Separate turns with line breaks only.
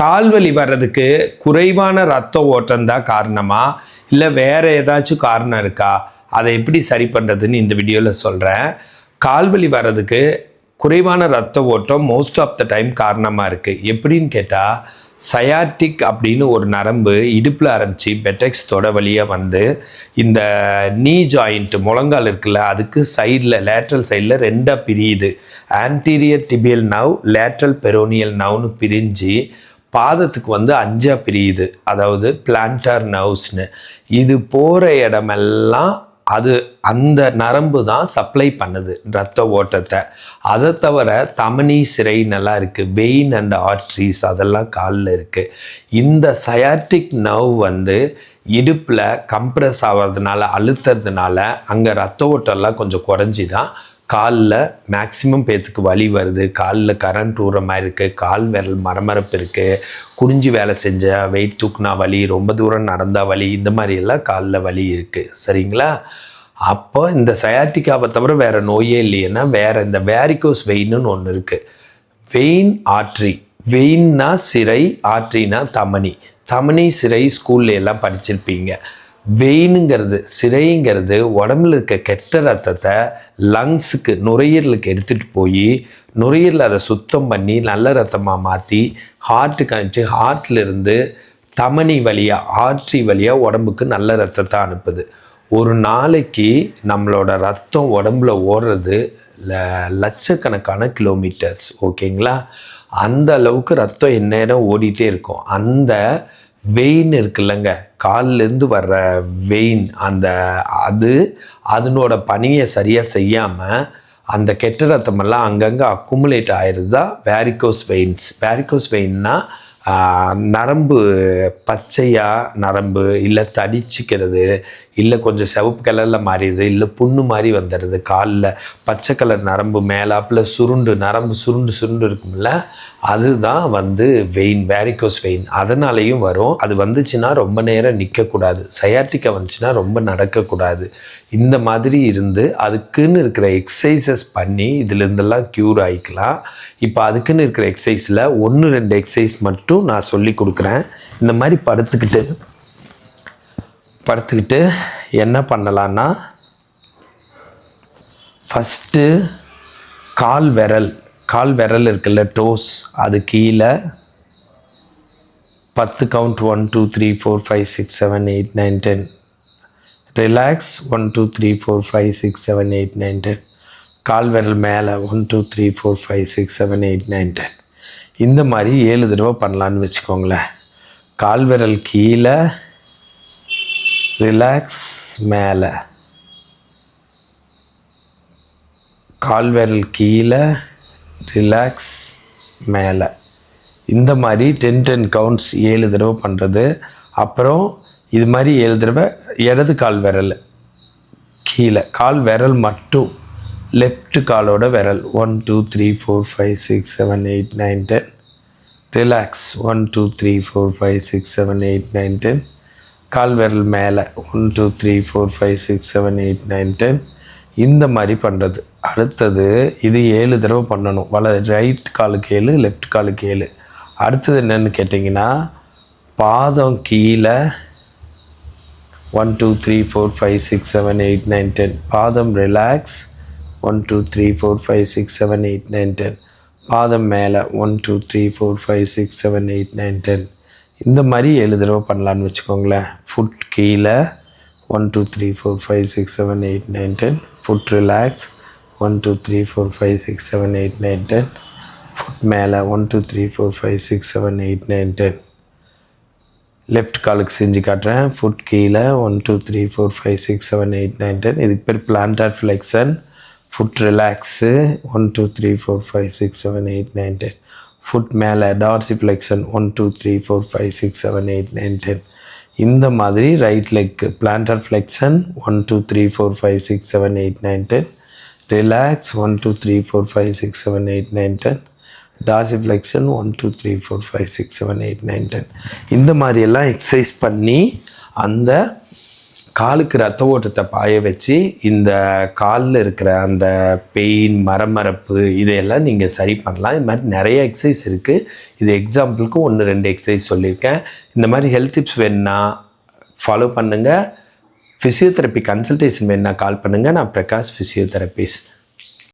கால்வலி வர்றதுக்கு குறைவான ரத்த ஓட்டம் தான் காரணமா? இல்லை வேற ஏதாச்சும் காரணம் இருக்கா? அதை எப்படி சரி பண்ணுறதுன்னு இந்த வீடியோவில் சொல்கிறேன் கால்வலி வர்றதுக்கு குறைவான ரத்த ஓட்டம் மோஸ்ட் ஆஃப் த டைம் காரணமாக இருக்குது எப்படின்னு கேட்டால் சயாட்டிக் அப்படின்னு ஒரு நரம்பு இடுப்பில் ஆரம்பித்து பெட்டெக்ஸ் தொட வழியாக வந்து இந்த நீ ஜாயிண்ட் முழங்கால் இருக்குல்ல அதுக்கு சைடில் லேட்ரல் சைடில் ரெண்டாக பிரியுது. Anterior tibial nerve lateral peroneal நவ்னு பிரிஞ்சு பாதத்துக்கு வந்து அஞ்சாக பிரியுது. அதாவது பிளான்டார் நர்வ்ஸ்னு இது போகிற இடமெல்லாம் அது அந்த நரம்பு தான் சப்ளை பண்ணுது ரத்த ஓட்டத்தை. அதை தவிர தமனி சிறை நல்லா இருக்குது வெயின் அண்ட் ஆர்ட்ரிஸ் அதெல்லாம் காலில் இருக்குது இந்த சயாட்டிக் நர்வ் வந்து இடுப்பில் கம்ப்ரெஸ் ஆகிறதுனால அழுத்துறதுனால அங்கே ரத்த ஓட்டம்லாம் கொஞ்சம் குறைஞ்சி தான் காலில் மேக்சிமம் பேர்த்துக்கு வலி வருது. காலில் கரண்ட் ஊற மாதிரி இருக்குது கால் விரல் மரமரப்பு இருக்குது குனிஞ்சு வேலை செஞ்ச வெயிட் தூக்குனா வலி ரொம்ப தூரம் நடந்தால் வலி இந்த மாதிரியெல்லாம் காலில் வலி இருக்குது சரிங்களா? அப்போ இந்த சயாட்டிக்காவை தவிர வேறு நோயே இல்லைன்னா வேறு இந்த வேரிகோஸ் வெயின்னு ஒன்று இருக்குது வெயின் ஆட்ரி வெயின்னா சிறை ஆட்ரினா தமனி. தமனி சிறை ஸ்கூல்ல எல்லாம் படிச்சிருப்பீங்க. வெயினுங்கிறது சிறைங்கிறது உடம்புல இருக்க கெட்ட ரத்தத்தை லங்ஸுக்கு நுரையீரலுக்கு எடுத்துகிட்டு போய் நுரையீரல் அதை சுத்தம் பண்ணி நல்ல ரத்தமாக மாற்றி ஹார்ட்டுக்கு அனுப்பிச்சு ஹார்ட்லேருந்து தமனி வழியாக ஆற்றி வழியாக உடம்புக்கு நல்ல ரத்தத்தை அனுப்புது. ஒரு நாளைக்கு நம்மளோட ரத்தம் உடம்புல ஓடுறது ல- லட்சக்கணக்கான கிலோமீட்டர்ஸ் ஓகேங்களா அந்த அளவுக்கு ரத்தம் எந்நேரம் ஓடிட்டே இருக்கும். அந்த வெயின் இருக்குல்லங்க. கால்லேருந்து வர்ற வெயின் அந்த அது அதனோட பணியை சரியாக செய்யாமல் அந்த கெட்ட ரத்தமெல்லாம் அங்கங்கே அக்குமுலேட் ஆயிடுது தான் வேரிகோஸ் வெயின்ஸ் வேரிகோஸ் வெயின்னா நரம்பு பச்சையாக நரம்பு இல்லை தடிச்சிக்கிறது இல்லை கொஞ்சம் சிவப்பு கலரில் மாறிடுது இல்லை புண்ணு மாதிரி வந்துடுது காலில் பச்சை கலர் நரம்பு மேலாப்பில் சுருண்டு நரம்பு சுருண்டு சுருண்டு இருக்கும்ல அதுதான் வந்து வெயின் வேரிகோஸ் வெயின் அதனாலேயும் வரும். அது வந்துச்சுன்னா ரொம்ப நேரம் நிற்கக்கூடாது சயாட்டிக்கா வந்துச்சுன்னா ரொம்ப நடக்கக்கூடாது. இந்த மாதிரி இருந்து அதுக்குன்னு இருக்கிற எக்ஸசைசஸ் பண்ணி இதுலேருந்தெல்லாம் க்யூர் ஆகிக்கலாம் இப்போ அதுக்குன்னு இருக்கிற எக்ஸசைஸில் ஒன்று ரெண்டு எக்ஸசைஸ் மட்டும் நான் சொல்லி கொடுக்குறேன். இந்த மாதிரி படுத்துக்கிட்டு படுத்துக்கிட்டு என்ன பண்ணலான்னா ஃபஸ்ட்டு கால் விரல் கால் விரல் இருக்குல்ல டோஸ் அது கீழே பத்து count one two three four five six seven eight nine ten relax one two three four five six seven eight nine ten கால் விரல் மேலே one two three four five six seven eight nine ten இந்த மாதிரி ஏழு தடவை பண்ணலான்னு வச்சுக்கோங்களேன். கால் விரல் கீழே ரிலாக்ஸ் மேலே. கால் விரல் கீழே ரிலாக்ஸ் மேலே. இந்த மாதிரி டென் டென் கவுண்ட்ஸ் ஏழு தடவை பண்ணுறது அப்புறம் இது மாதிரி ஏழு தடவை இடது கால் விரல் கீழே. கால் விரல் மட்டும். லெஃப்ட் காலோட விரல். One two three four five six seven eight nine ten relax one two three four five six seven eight nine ten கால் விரல் மேலே. One two three four five six seven eight nine ten இந்த மாதிரி பண்ணுறது அடுத்தது இது ஏழு தடவை பண்ணணும். வல ரைட் காலுக்கு ஏழு லெஃப்ட் காலுக்கு ஏழு. அடுத்தது என்னென்னு கேட்டிங்கன்னா பாதம் கீழே one two three four five six seven eight nine ten பாதம் relax one two three four five six seven eight nine ten பாதம் மேலே. One two three four five six seven eight nine ten இந்த மாதிரி ஏழு தடவை பண்ணலான்னு வச்சுக்கோங்களேன். Foot கீழே. One two three four five six seven eight nine ten foot relax one two three four five six seven eight nine ten foot மேலே. One two three four five six seven eight nine ten left காலுக்கு செஞ்சு காட்டுறேன். Foot கீழே one two three four five six seven eight nine ten இதுக்கு பேர் plantar flexion foot relax one two three four five six seven eight nine ten foot மேலே dorsiflexion one two three four five six seven eight nine ten இந்த மாதிரி right leg plantar flexion one two three four five six seven eight nine ten relax one two three four five six seven eight nine ten dorsiflexion one two three four five six seven eight nine ten இந்த மாதிரியெல்லாம் exercise பண்ணி அந்த காலுக்கு ரத்த ஓட்டத்தை பாய வச்சு இந்த காலில் இருக்கிற அந்த பெயின் மரமரப்பு இதையெல்லாம் நீங்கள் சரி பண்ணலாம். இது மாதிரி நிறைய எக்ஸசைஸ் இருக்குது இது எக்ஸாம்பிளுக்கு ஒன்று ரெண்டு எக்ஸசைஸ் சொல்லியிருக்கேன். இந்த மாதிரி ஹெல்த் டிப்ஸ் வேணுன்னா ஃபாலோ பண்ணுங்கள் ஃபிசியோதெரப்பி கன்சல்டேஷன் வேணுன்னா கால் பண்ணுங்கள் நான் பிரகாஷ் ஃபிசியோதெரபிஸ்ட்